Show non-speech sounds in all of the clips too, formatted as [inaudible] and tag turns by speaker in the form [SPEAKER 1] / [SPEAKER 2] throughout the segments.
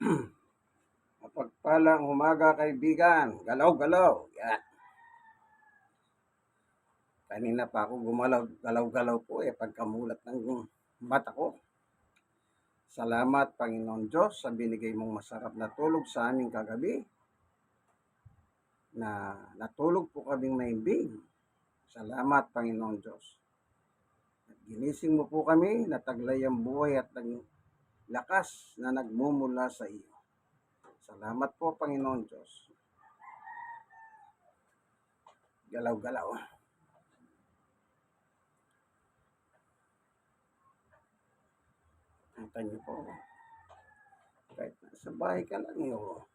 [SPEAKER 1] [clears throat] Mapagpalang umaga kaibigan. Galaw-galaw. Yan. Kanina pa ako gumalaw, galaw-galaw po eh pagkamulat ng mata ko. Salamat Panginoon Diyos sa binigay mong masarap na tulog sa aming kagabi. Na natulog po kaming maimbing. Salamat Panginoon Diyos. Ginising mo po kami, nataglay ang buhay at ng lakas na nagmumula sa iyo. Salamat po, Panginoon Diyos. Galaw-galaw. Kita niyo po. Kahit nasa bahay ka lang yun.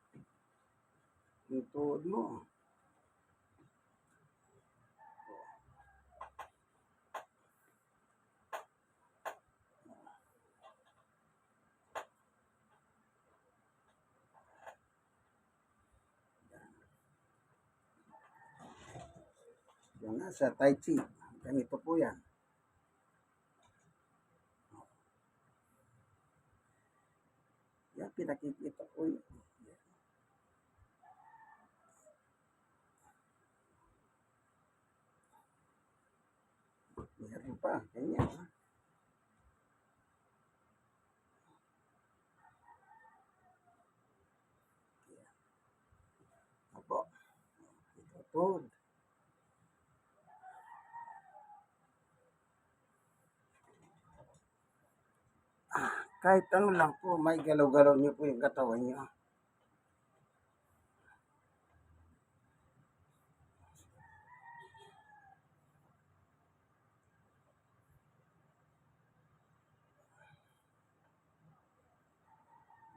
[SPEAKER 1] Yung tuhod mo. Yung nasa Tai Chi. Ganito po yan. Yan, pinakikita ko yun. Meron pa, ganyan. ha? To. Kahit ano lang po, may galaw-galaw niyo po yung katawan niyo.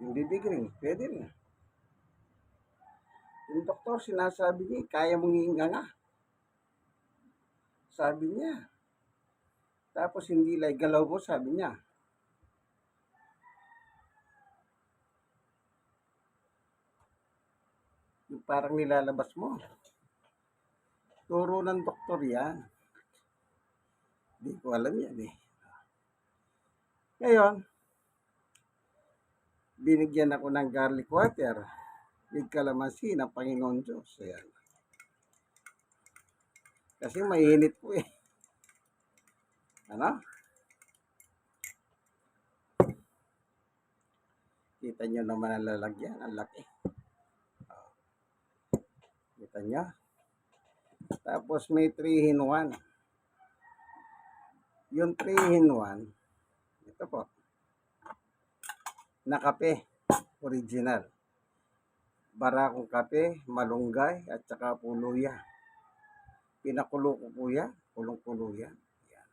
[SPEAKER 1] Yung bibig rin, pwede rin. Yung doktor, sinasabi niya, kaya mong hihinga nga. Sabi niya. Tapos hindi like galaw mo, sabi niya. Yung parang nilalabas mo. Turo ng doktor yan. Hindi ko alam yan eh. Ngayon, binigyan ako ng garlic water with calamansi ng Panginoon Diyos. Ayan. Kasi mainit po eh. Ano? Kita nyo naman ang lalagyan. Ang laki. Kita nyo? Tapos may 3 in 1. Yung 3 in 1, ito po, na kape, original. Barakong kape, malunggay, at saka puluya. Pinakulo ko po yan, kulong-kulo yan. yan.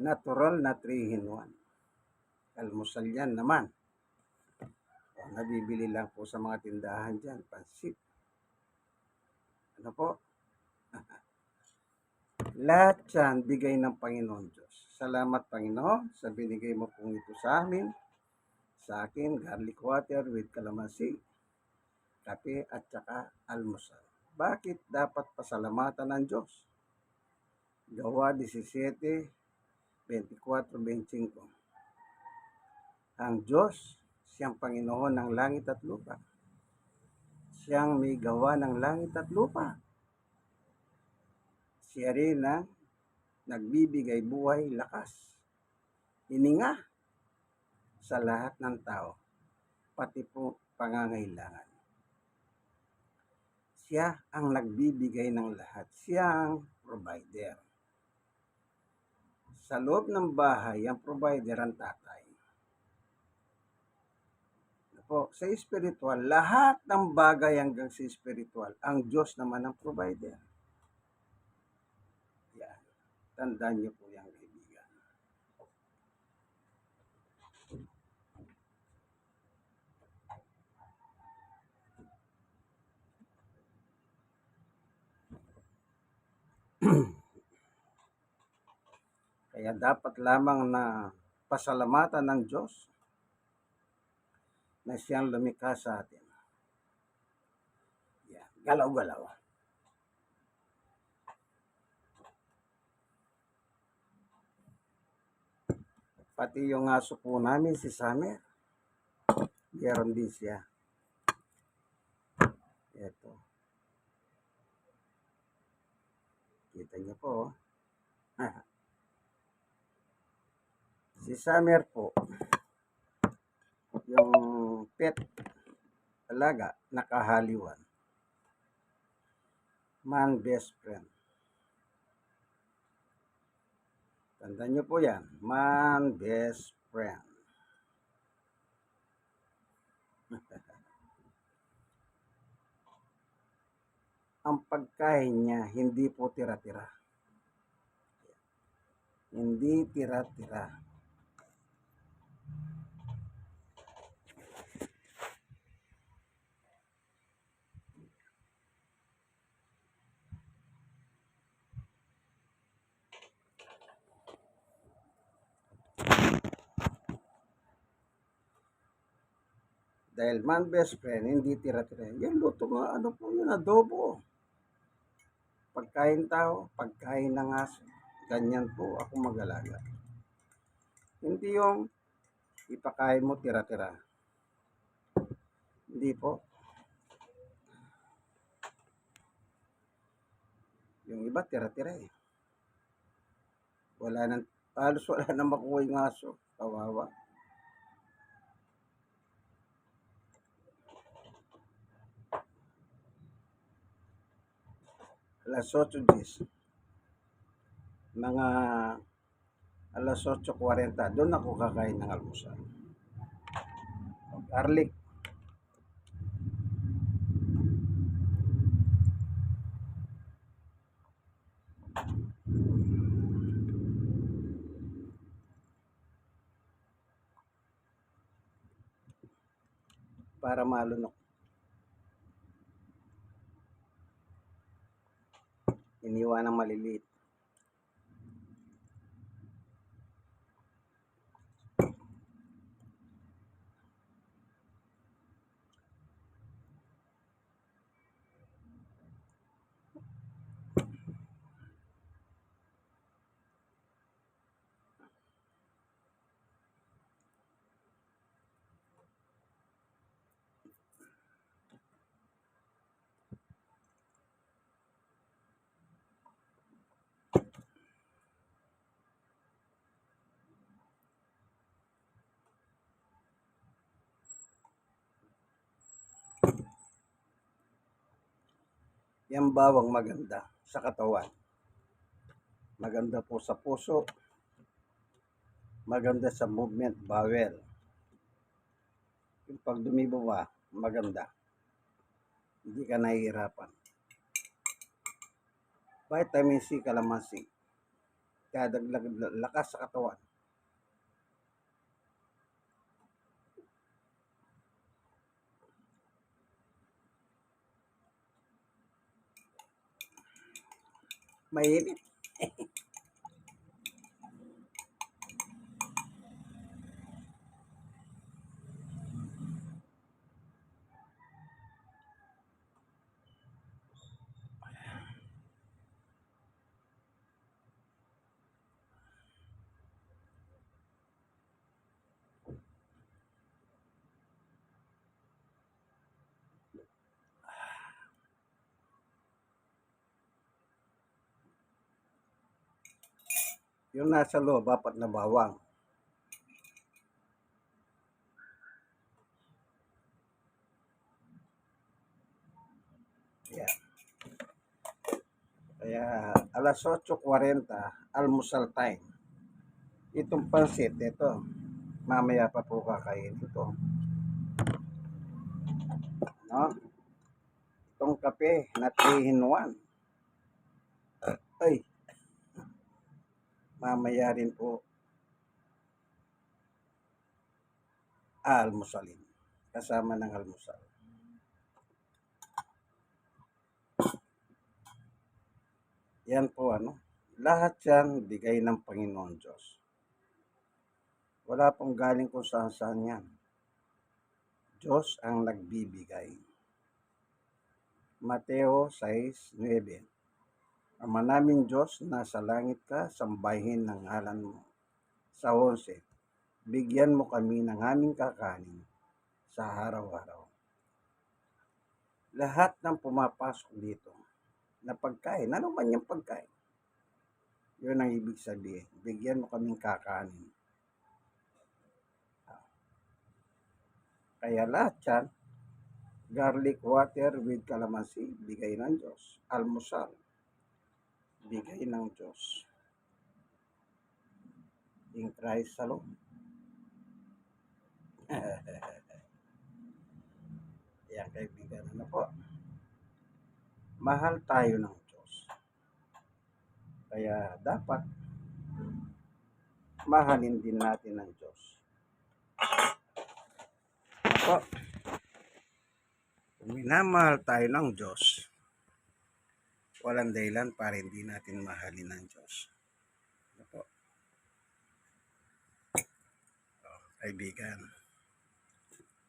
[SPEAKER 1] Natural na 3 in 1. Almusal yan naman. Nabibili lang po sa mga tindahan dyan, pansit. Ano po? [laughs] Lahat yan, bigay ng Panginoon Diyos. Salamat Panginoon sa binigay mo pong ito sa amin. Sa akin, garlic water with calamansi, kape at saka almusal. Bakit dapat pasalamatan ng Diyos? Gawa 17, 24, 25. Ang Diyos, siyang Panginoon ng langit at lupa. Siyang may gawa ng langit at lupa. Siya rin ang nagbibigay buhay, lakas, hininga sa lahat ng tao, pati po pangangailangan. Siya ang nagbibigay ng lahat. Siya ang provider. Sa loob ng bahay, ang provider ang tatay. Po, sa spiritual, lahat ng bagay hanggang sa spiritual, ang Diyos naman ang provider. Yan. Tandaan niyo po yan, kaibigan. [clears throat] Kaya dapat lamang na pasalamatan ng Diyos na siyang lumikha sa atin. Yan. Galaw-galaw. Pati yung aso po namin, si Summer. Meron din siya. Ito. Kita niyo po. oh. [laughs] si Summer po, yung pet alaga, nakahaliwan. Man best friend. Tandaan niyo po yan. Man best friend. [laughs] Ang pagkain niya, hindi po tira-tira. Hindi tira-tira. Dahil man best friend, hindi tira-tira. Yan luto nga, ano po yun, adobo. Pagkain tao, pagkain ng aso. Ganyan po ako mag-alaga. Hindi yung ipakain mo tira-tira. Hindi po. Yung iba tira-tira eh. Wala nang, halos wala nang makuha yung aso. Kawawa. Alas 8 10. Mga alas 8.40, doon ako kakain ng almusal. Garlic. Para malunok. Iniwan ng maliliit. Yan bawang maganda sa katawan. Maganda po sa puso. Maganda sa movement, bowel. Yung pag dumibo ba, maganda. Hindi ka nahihirapan. Vitamin C, kalamansi. Kaya dagdag lakas sa katawan. Mainit. Yung nasa loob, apat na bawang. Yan. Kaya alas 8.40, almusal time. Itong pansit, ito. Mamaya pa po kakain ito. No? Itong kape na 3 in 1. Ay, mamaya rin po almusalin. Kasama ng almusal. Yan po ano. Lahat yan bigay ng Panginoon Diyos. Wala pong galing kung saan saan yan. Diyos ang nagbibigay. Mateo 6.9 Ama namin Diyos, nasa langit ka, sambahin ng ngalan mo. Sa 11, bigyan mo kami ng aming kakanin sa araw-araw. Lahat ng pumapasok dito na pagkain, ano man yung pagkain, yun ang ibig sabihin. Bigyan mo kaming kakanin. Kaya lahat yan, garlic water with calamansi, bigay ng Diyos. Almusal, bigay ng Diyos. In Christ alone. Yan kaibigan, ano po? Mahal tayo ng Diyos. Kaya dapat mahalin din natin ng Diyos. Ako, minamahal tayo ng Diyos, walang dahilan para hindi natin mahalin ng Diyos. Ano po? Oh, kaibigan,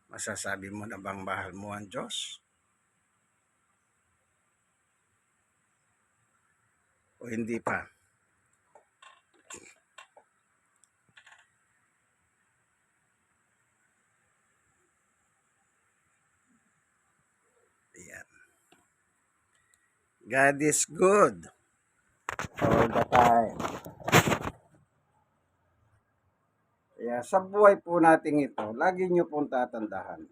[SPEAKER 1] masasabi mo na bang mahal mo ang Diyos? O hindi pa? Ayan. God is good all the time. Kaya sa buhay po nating ito, lagi nyo pong tatandahan.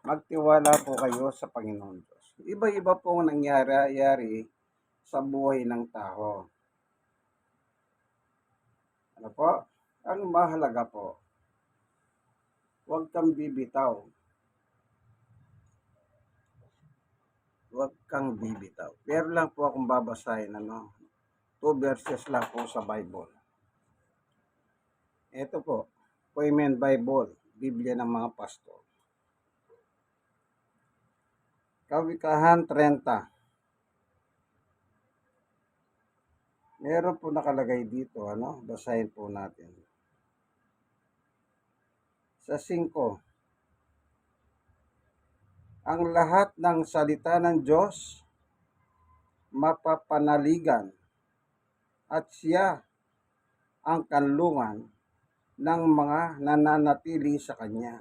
[SPEAKER 1] Magtiwala po kayo sa Panginoon Diyos. Iba-iba po ang nangyari sa buhay ng tao. Ano po? Ang mahalaga po, huwag kang bibitaw. Huwag kang bibitaw. Pero lang po akong babasahin, ano? Two verses lang po sa Bible. Ito po, Poimen Bible, Biblia ng mga pastor. Kawikahan 30. Meron po nakalagay dito, ano? Basahin po natin. Sa 5. Ang lahat ng salita ng Diyos mapapanaligan at siya ang kanlungan ng mga nananatili sa Kanya.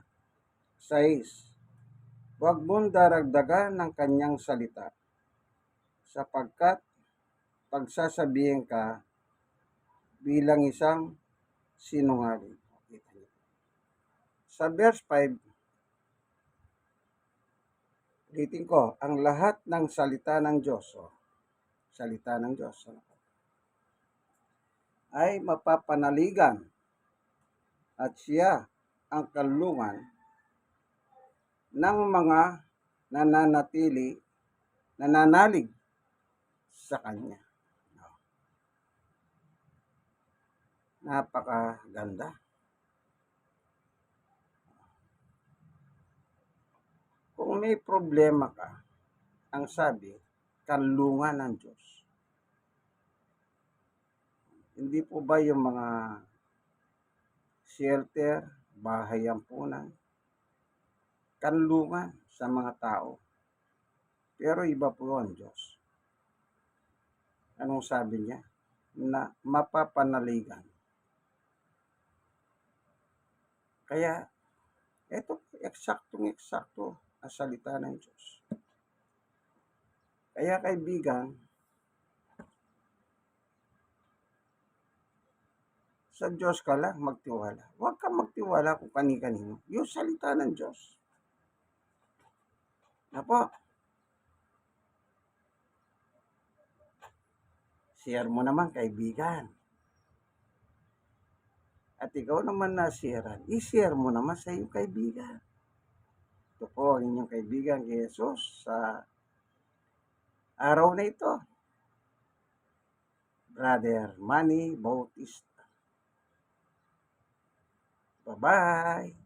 [SPEAKER 1] 6. Huwag mong daragdagan ng Kanyang salita sapagkat pagsasabihin ka bilang isang sinungaling. Sa verse 5, ulitin ko, ang lahat ng salita ng Diyos, oh, salita ng Diyos, po, ay mapapanaligan at siya ang kalungan ng mga nananatili, nananalig sa Kanya. Napakaganda. Kung may problema ka, ang sabi, kalungan ng Diyos. Hindi po ba yung mga shelter, bahay ampunan, kanlungan sa mga tao. Pero iba po ang Diyos. Anong sabi niya? Na mapapanaligan. Kaya, ito eksaktong eksakto ang salita ng Diyos. Kaya kaibigan, sa Diyos ka lang magtiwala. Huwag kang magtiwala kung kani-kanino. Yung salita ng Diyos. Na po. Share mo naman, kaibigan. At ikaw naman na sharean, i-share mo naman sa iyong kaibigan. Ito po ang inyong kaibigan kay Jesus sa araw na ito. Brother Manny Bautista. Bye-bye.